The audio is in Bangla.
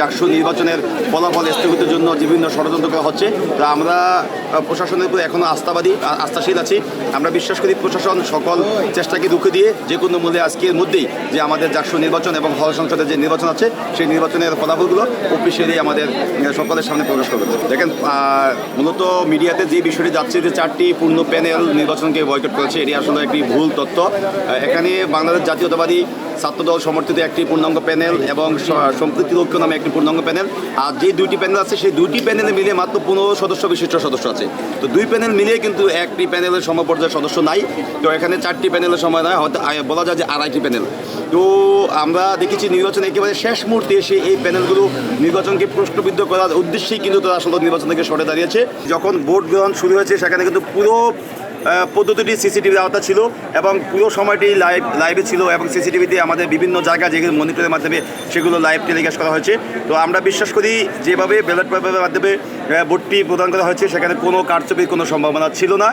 চারশো নির্বাচনের ফলাফল স্থগিতের জন্য বিভিন্ন ষড়যন্ত্র করা হচ্ছে। তা আমরা প্রশাসনের উপর এখনও আস্থাবাদী আস্থাশীল আছি। আমরা বিশ্বাস করি প্রশাসন সকল চেষ্টাকে রুখে দিয়ে যে কোনো মূল্যে আজকের মধ্যেই যে আমাদের চারশো নির্বাচন এবং হল সংসদের যে নির্বাচন আছে, সেই নির্বাচনের ফলাফলগুলো অফিসিয়ালি আমাদের সকলের সামনে প্রকাশ করবে। দেখেন মূলত মিডিয়াতে যে বিষয়টি যাচ্ছে যে চারটি পূর্ণ প্যানেল নির্বাচনকে বয়কট করেছে, এটি আসলে একটি ভুল তথ্য। এখানে বাংলাদেশ জাতীয়তাবাদী ছাত্রদল সমর্থিত একটি পূর্ণাঙ্গ প্যানেল এবং স- সম্প্রীতি ঐক্য নামে একটি পূর্ণাঙ্গ প্যানেল। আর যে দুইটি প্যানেল আছে, সেই দুইটি প্যানেলে মিলে মাত্র পনেরো সদস্য, বিশিষ্ট সদস্য আছে। তো দুই প্যানেল মিলিয়ে কিন্তু একটি প্যানেলের সমপর্যায়ের সদস্য নাই। তো এখানে চারটি প্যানেলের সময় নয়, হয়তো বলা যায় যে আড়াইটি প্যানেল। তো আমরা দেখেছি নির্বাচন একেবারে শেষ মুহূর্তে এসে এই প্যানেলগুলো নির্বাচনকে প্রশ্নবিদ্ধ করার উদ্দেশ্যেই কিন্তু তারা আসলে নির্বাচন থেকে সরে দাঁড়িয়েছে। যখন ভোট গ্রহণ শুরু হয়েছে, সেখানে কিন্তু পুরো পদ্ধতিটি সিসিটিভির আওতা ছিল এবং পুরো সময়টি লাইভ লাইভে ছিল এবং সিসিটিভিতে আমাদের বিভিন্ন জায়গা যেগুলো মনিটরের মাধ্যমে সেগুলো লাইভ টেলিকাস্ট করা হয়েছে। তো আমরা বিশ্বাস করি যেভাবে ব্যালট পেপারের মাধ্যমে ভোটটি প্রদান করা হয়েছে, সেখানে কোনো কারচুপির কোনো সম্ভাবনা ছিল না।